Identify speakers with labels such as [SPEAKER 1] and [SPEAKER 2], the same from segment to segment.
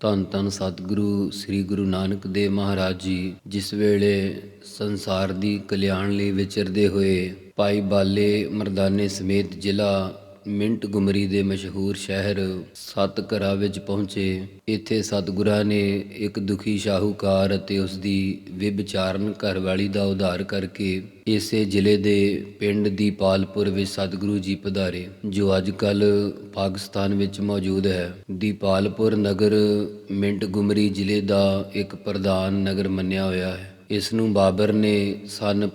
[SPEAKER 1] ਧੰਨ ਧੰਨ ਸਤਿਗੁਰੂ, ਸ੍ਰੀ ਗੁਰੂ ਨਾਨਕ ਦੇਵ ਮਹਾਰਾਜ ਜੀ, ਜਿਸ ਵੇਲੇ ਸੰਸਾਰ ਦੀ ਕਲਿਆਣ ਲਈ ਵਿਚਰਦੇ ਹੋਏ ਭਾਈ ਬਾਲੇ ਮਰਦਾਨੇ ਸਮੇਤ ਜ਼ਿਲ੍ਹਾ ਮਿੰਟ ਗੁਮਰੀ ਦੇ ਮਸ਼ਹੂਰ ਸ਼ਹਿਰ ਸਤ ਘਰਾਂ ਵਿੱਚ ਪਹੁੰਚੇ। ਇੱਥੇ ਸਤਿਗੁਰਾਂ ਨੇ ਇੱਕ ਦੁਖੀ ਸ਼ਾਹੂਕਾਰ ਅਤੇ ਉਸ ਦੀ ਵਿਭਚਾਰਨ ਘਰਵਾਲੀ ਦਾ ਉਧਾਰ ਕਰਕੇ ਇਸੇ ਜ਼ਿਲ੍ਹੇ ਦੇ ਪਿੰਡ ਦੀਪਾਲਪੁਰ ਵਿੱਚ ਸਤਿਗੁਰੂ ਜੀ ਪਧਾਰੇ, ਜੋ ਅੱਜ ਕੱਲ ਪਾਕਿਸਤਾਨ ਵਿੱਚ ਮੌਜੂਦ ਹੈ। ਦੀਪਾਲਪੁਰ ਨਗਰ ਮਿੰਟ ਗੁਮਰੀ ਜ਼ਿਲ੍ਹੇ ਦਾ ਇੱਕ ਪ੍ਰਧਾਨ ਨਗਰ ਮੰਨਿਆ ਹੋਇਆ ਹੈ। ਇਸ ਨੂੰ ਬਾਬਰ ਨੇ ਸਨ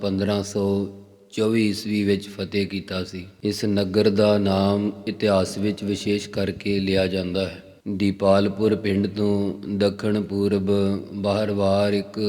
[SPEAKER 1] 1524 ਈਸਵੀ ਵਿੱਚ ਫਤਿਹ ਕੀਤਾ ਸੀ। ਇਸ ਨਗਰ ਦਾ ਨਾਮ ਇਤਿਹਾਸ ਵਿੱਚ ਵਿਸ਼ੇਸ਼ ਕਰਕੇ ਲਿਆ ਜਾਂਦਾ ਹੈ। ਦੀਪਾਲਪੁਰ ਪਿੰਡ ਤੋਂ ਦੱਖਣ ਪੂਰਬ ਬਾਹਰਵਾਰ ਇੱਕ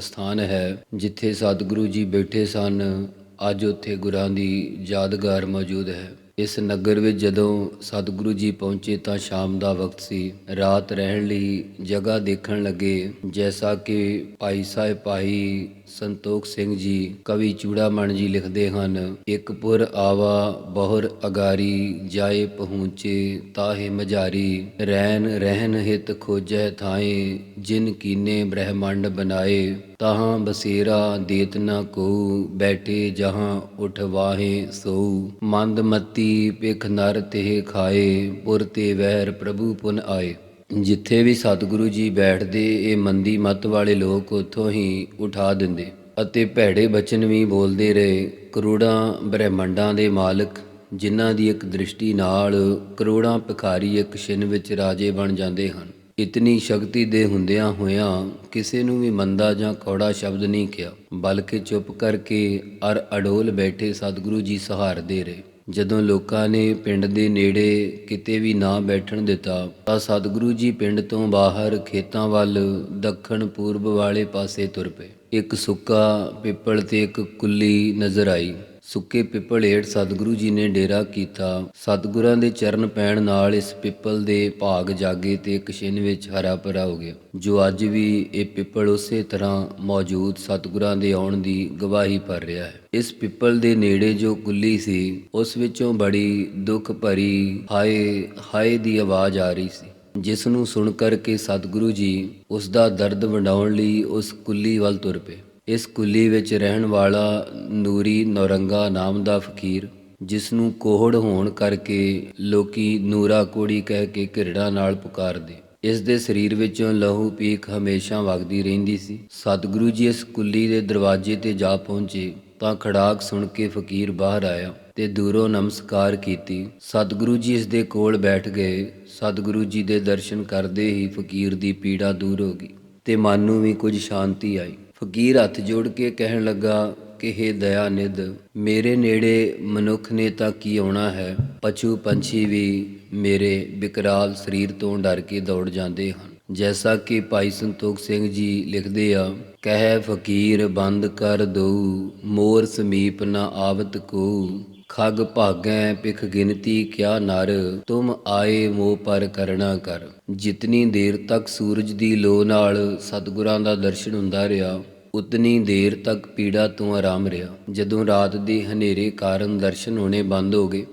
[SPEAKER 1] ਸਥਾਨ ਹੈ, ਜਿੱਥੇ ਸਤਿਗੁਰੂ ਜੀ ਬੈਠੇ ਸਨ। ਅੱਜ ਉੱਥੇ ਗੁਰਾਂ ਦੀ ਯਾਦਗਾਰ ਮੌਜੂਦ ਹੈ। ਇਸ ਨਗਰ ਵਿੱਚ ਜਦੋਂ ਸਤਿਗੁਰੂ ਜੀ ਪਹੁੰਚੇ ਤਾਂ ਸ਼ਾਮ ਦਾ ਵਕਤ ਸੀ। ਰਾਤ ਰਹਿਣ ਲਈ ਜਗ੍ਹਾ ਦੇਖਣ ਲੱਗੇ, ਜੈਸਾ ਕਿ ਭਾਈ ਸਾਹਿਬ, ਭਾਈ ਸੰਤੋਖ ਸਿੰਘ ਜੀ, ਕਵੀ ਚੂੜਾਮਣ ਜੀ ਲਿਖਦੇ ਹਨ, ਇੱਕ ਪੁਰ ਆਵਾ, ਬਹੁਰ ਅਗਾਰੀ, ਜਾਏ ਪਹੁੰਚੇ ਤਾਹੇ ਮਝਾਰੀ। ਰਹਿਨ ਰਹਿਨ ਹਿਤ ਖੋਜੈ ਥਾਏ, ਜਿਨ ਕੀਨੇ ਬ੍ਰਹਿਮੰਡ ਬਨਾਏ ਤਹਾਂ ਬਸੇਰਾ ਦੇਤ ਨ ਕੋ ਬੈਠੇ ਜਹਾਂ ਉਠਵਾਹੇ ਸੋ ਮੰਦ ਮਤੀ ਪਿਖ ਨਰ ਤੇ ਖਾਏ, ਪੁਰ ਤੇ ਵਹਿਰ ਪ੍ਰਭੂ ਪੁਨ ਆਏ। ਜਿੱਥੇ ਵੀ ਸਤਿਗੁਰੂ ਜੀ ਬੈਠਦੇ, ਇਹ ਮੰਦੀ ਮਤ ਵਾਲੇ ਲੋਕ ਉੱਥੋਂ ਹੀ ਉਠਾ ਦਿੰਦੇ। ਅਤੇ ਭੈੜੇ ਬਚਨ ਵੀ ਬੋਲਦੇ ਰਹੇ, ਕਰੋੜਾਂ ਬ੍ਰਹਿਮੰਡਾਂ ਦੇ ਮਾਲਕ, ਜਿਨ੍ਹਾਂ ਦੀ ਇੱਕ ਦ੍ਰਿਸ਼ਟੀ ਨਾਲ ਕਰੋੜਾਂ ਭਿਖਾਰੀ ਇੱਕ ਛਿਨ ਵਿੱਚ ਰਾਜੇ ਬਣ ਜਾਂਦੇ ਹਨ। ਇਤਨੀ ਸ਼ਕਤੀ ਦੇ ਹੁੰਦਿਆਂ ਹੋਇਆਂ ਕਿਸੇ ਨੂੰ ਵੀ ਮੰਦਾ ਜਾਂ ਕੌੜਾ ਸ਼ਬਦ ਨਹੀਂ ਕਿਹਾ, ਬਲਕਿ ਚੁੱਪ ਕਰਕੇ ਅਰ ਅਡੋਲ ਬੈਠੇ ਸਤਿਗੁਰੂ ਜੀ ਸਹਾਰਦੇ ਰਹੇ। ਜਦੋਂ ਲੋਕਾਂ ਨੇ ਪਿੰਡ ਦੇ ਨੇੜੇ ਕਿਤੇ ਵੀ ਨਾ ਬੈਠਣ ਦਿੱਤਾ, ਤਾਂ ਸਤਿਗੁਰੂ ਜੀ ਪਿੰਡ ਤੋਂ ਬਾਹਰ ਖੇਤਾਂ ਵੱਲ ਦੱਖਣ ਪੂਰਬ ਵਾਲੇ ਪਾਸੇ ਤੁਰ ਪਏ। ਇੱਕ ਸੁੱਕਾ ਪਿੱਪਲ ਤੇ ਇੱਕ ਕੁੱਲੀ ਨਜ਼ਰ ਆਈ। ਸੁੱਕੇ ਪਿੱਪਲ ਹੇਠ ਸਤਿਗੁਰੂ ਜੀ ਨੇ ਡੇਰਾ ਕੀਤਾ। ਸਤਿਗੁਰਾਂ ਦੇ ਚਰਨ ਪੈਣ ਨਾਲ ਇਸ ਪਿੱਪਲ ਦੇ ਭਾਗ ਜਾਗੇ ਤੇ ਇੱਕ ਵਿੱਚ ਹਰਾ ਭਰਾ ਹੋ ਗਿਆ। ਜੋ ਅੱਜ ਵੀ ਇਹ ਪਿੱਪਲ ਉਸੇ ਤਰ੍ਹਾਂ ਮੌਜੂਦ ਸਤਿਗੁਰਾਂ ਦੇ ਆਉਣ ਦੀ ਗਵਾਹੀ ਭਰ ਰਿਹਾ ਹੈ। ਇਸ ਪਿੱਪਲ ਦੇ ਨੇੜੇ ਜੋ ਕੁੱਲੀ ਸੀ, ਉਸ ਵਿੱਚੋਂ ਬੜੀ ਦੁੱਖ ਭਰੀ ਹਾਏ ਹਾਏ ਦੀ ਆਵਾਜ਼ ਆ ਰਹੀ ਸੀ। ਜਿਸ ਨੂੰ ਸੁਣ ਕਰਕੇ ਸਤਿਗੁਰੂ ਜੀ ਉਸ ਦਾ ਦਰਦ ਵੰਡਾਉਣ ਲਈ ਉਸ ਕੁੱਲੀ ਵੱਲ ਤੁਰ ਪਏ। ਇਸ ਕੁੱਲੀ ਵਿੱਚ ਰਹਿਣ ਵਾਲਾ ਨੂਰੀ ਨੌਰੰਗਾ ਨਾਮ ਦਾ ਫਕੀਰ, ਜਿਸ ਨੂੰ ਕੋਹੜ ਹੋਣ ਕਰਕੇ ਲੋਕੀ ਨੂਰਾ ਕੋੜੀ ਕਹਿ ਕੇ ਘਿਰੜਾ ਨਾਲ ਪੁਕਾਰਦੇ। ਇਸ ਦੇ ਸਰੀਰ ਵਿੱਚੋਂ ਲਹੂ ਪੀਖ ਹਮੇਸ਼ਾ ਵਗਦੀ ਰਹਿੰਦੀ ਸੀ। ਸਤਿਗੁਰੂ ਜੀ ਇਸ ਕੁੱਲੀ ਦੇ ਦਰਵਾਜ਼ੇ ਤੇ ਜਾ ਪਹੁੰਚੇ ਤਾਂ ਖੜਾਕ ਸੁਣ ਕੇ ਫਕੀਰ ਬਾਹਰ ਆਇਆ ਤੇ ਦੂਰੋਂ ਨਮਸਕਾਰ ਕੀਤੀ। ਸਤਿਗੁਰੂ ਜੀ ਇਸ ਦੇ ਕੋਲ ਬੈਠ ਗਏ। ਸਤਿਗੁਰੂ ਜੀ ਦੇ ਦਰਸ਼ਨ ਕਰਦੇ ਹੀ ਫਕੀਰ ਦੀ ਪੀੜਾ ਦੂਰ ਹੋ ਗਈ ਤੇ ਮਨ ਨੂੰ ਵੀ ਕੁਝ ਸ਼ਾਂਤੀ ਆਈ। ਫਕੀਰ ਹੱਥ ਜੋੜ ਕੇ ਕਹਿਣ ਲੱਗਾ ਕਿ हे ਦਇਆ ਨਿਧ, ਮੇਰੇ ਨੇੜੇ ਮਨੁੱਖ ਨੇ ਤਾਂ ਕੀ ਆਉਣਾ ਹੈ? ਪਸ਼ੂ ਪੰਛੀ ਵੀ ਮੇਰੇ ਵਿਕਰਾਲ ਸਰੀਰ ਤੋਂ ਡਰ ਕੇ ਦੌੜ ਜਾਂਦੇ ਹਨ। ਜੈਸਾ ਕਿ ਭਾਈ ਸੰਤੋਖ ਸਿੰਘ ਜੀ ਲਿਖਦੇ ਆ, ਕਹਿ ਫਕੀਰ ਬੰਦ ਕਰ ਦਊ, ਮੋਰ ਸਮੀਪ ਨਾ ਆਵਤ ਕੋ। ਖਗ ਭਾਗੈ ਪਿਖ ਗਿਣਤੀ ਕਿਆ ਨਰ, ਤੁਮ ਆਏ ਮੋ ਪਰ ਕਰਣਾ ਕਰ। ਜਿਤਨੀ ਦੇਰ ਤੱਕ ਸੂਰਜ ਦੀ ਲੋ ਨਾਲ ਸਤਿਗੁਰਾਂ ਦਾ ਦਰਸ਼ਨ ਹੁੰਦਾ ਰਿਹਾ, ਉਤਨੀ ਦੇਰ ਤੱਕ ਪੀੜਾ ਤੋਂ ਆਰਾਮ ਰਿਹਾ। ਜਦੋਂ ਰਾਤ ਦੇ ਹਨੇਰੇ ਕਾਰਨ ਦਰਸ਼ਨ ਹੋਣੇ ਬੰਦ ਹੋ ਗਏ,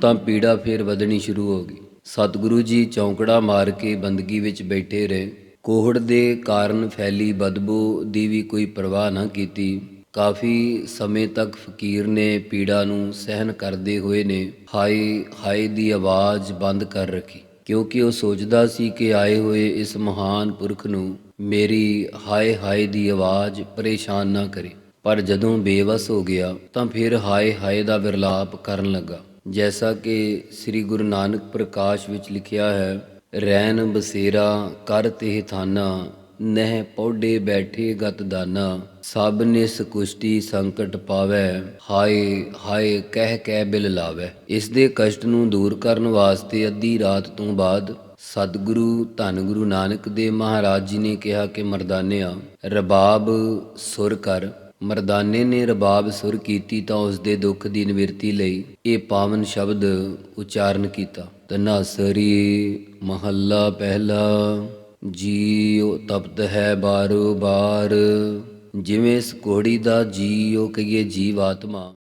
[SPEAKER 1] ਤਾਂ ਪੀੜਾ ਫੇਰ ਵਧਣੀ ਸ਼ੁਰੂ ਹੋ ਗਈ। ਸਤਿਗੁਰੂ ਜੀ ਚੌਂਕੜਾ ਮਾਰ ਕੇ ਬੰਦਗੀ ਵਿੱਚ ਬੈਠੇ ਰਹੇ। ਕੋਹੜ ਦੇ ਕਾਰਨ ਫੈਲੀ ਬਦਬੂ ਦੀ ਵੀ ਕੋਈ ਪਰਵਾਹ ਨਾ ਕੀਤੀ। ਕਾਫੀ ਸਮੇਂ ਤੱਕ ਫਕੀਰ ਨੇ ਪੀੜਾ ਨੂੰ ਸਹਿਨ ਕਰਦੇ ਹੋਏ ਨੇ ਹਾਏ ਹਾਏ ਦੀ ਆਵਾਜ਼ ਬੰਦ ਕਰ ਰੱਖੀ। ਕਿਉਂਕਿ ਉਹ ਸੋਚਦਾ ਸੀ ਕਿ ਆਏ ਹੋਏ ਇਸ ਮਹਾਨ ਪੁਰਖ ਨੂੰ ਮੇਰੀ ਹਾਏ ਹਾਏ ਦੀ ਆਵਾਜ਼ ਪਰੇਸ਼ਾਨ ਨਾ ਕਰੇ। ਪਰ ਜਦੋਂ ਬੇਵਸ ਹੋ ਗਿਆ ਤਾਂ ਫਿਰ ਹਾਏ ਹਾਏ ਦਾ ਵਿਰਲਾਪ ਕਰਨ ਲੱਗਾ। ਜੈਸਾ ਕਿ ਸ੍ਰੀ ਗੁਰੂ ਨਾਨਕ ਪ੍ਰਕਾਸ਼ ਵਿੱਚ ਲਿਖਿਆ ਹੈ ਰੈਨ ਬਸੇਰਾ ਕਰ ਤੇ ਥਾਨਾ ਨਹਿ ਪੌਡੇ ਬੈਠੇ ਗਤ ਦਾਨਾ ਸਭ ਨਿਸ ਕੁਸ਼ਟੀ ਸੰਕਟ ਪਾਵੈ, ਹਾਏ ਹਾਏ, ਕਹਿ ਕਹਿ ਬਿਲ ਲਾਵੈ। ਇਸ ਦੇ ਕਸ਼ਟ ਨੂੰ ਦੂਰ ਕਰਨ ਵਾਸਤੇ ਅੱਧੀ ਰਾਤ ਤੋਂ ਬਾਅਦ ਸਤਿਗੁਰੂ ਧੰਨ ਗੁਰੂ ਨਾਨਕ ਦੇਵ ਮਹਾਰਾਜ ਜੀ ਨੇ ਕਿਹਾ ਕਿ ਮਰਦਾਨਿਆ, ਰਬਾਬ ਸੁਰ ਕਰ। ਮਰਦਾਨੇ ਨੇ ਰਬਾਬ ਸੁਰ ਕੀਤੀ ਤਾਂ ਉਸ ਦੇ ਦੁੱਖ ਦੀ ਨਿਵਰਤੀ ਲਈ ਇਹ ਪਾਵਨ ਸ਼ਬਦ ਉਚਾਰਨ ਕੀਤਾ। ਤਨਾਸਰੀ ਮਹੱਲਾ ਪਹਿਲਾ। ਜੀਉ ਤਪਤ ਹੈ ਬਾਰੋ ਬਾਰ ਜਿਵੇਂ ਇਸ ਘੋੜੀ ਦਾ ਜੀਉ ਕਹੀਏ ਜੀਵ ਆਤਮਾ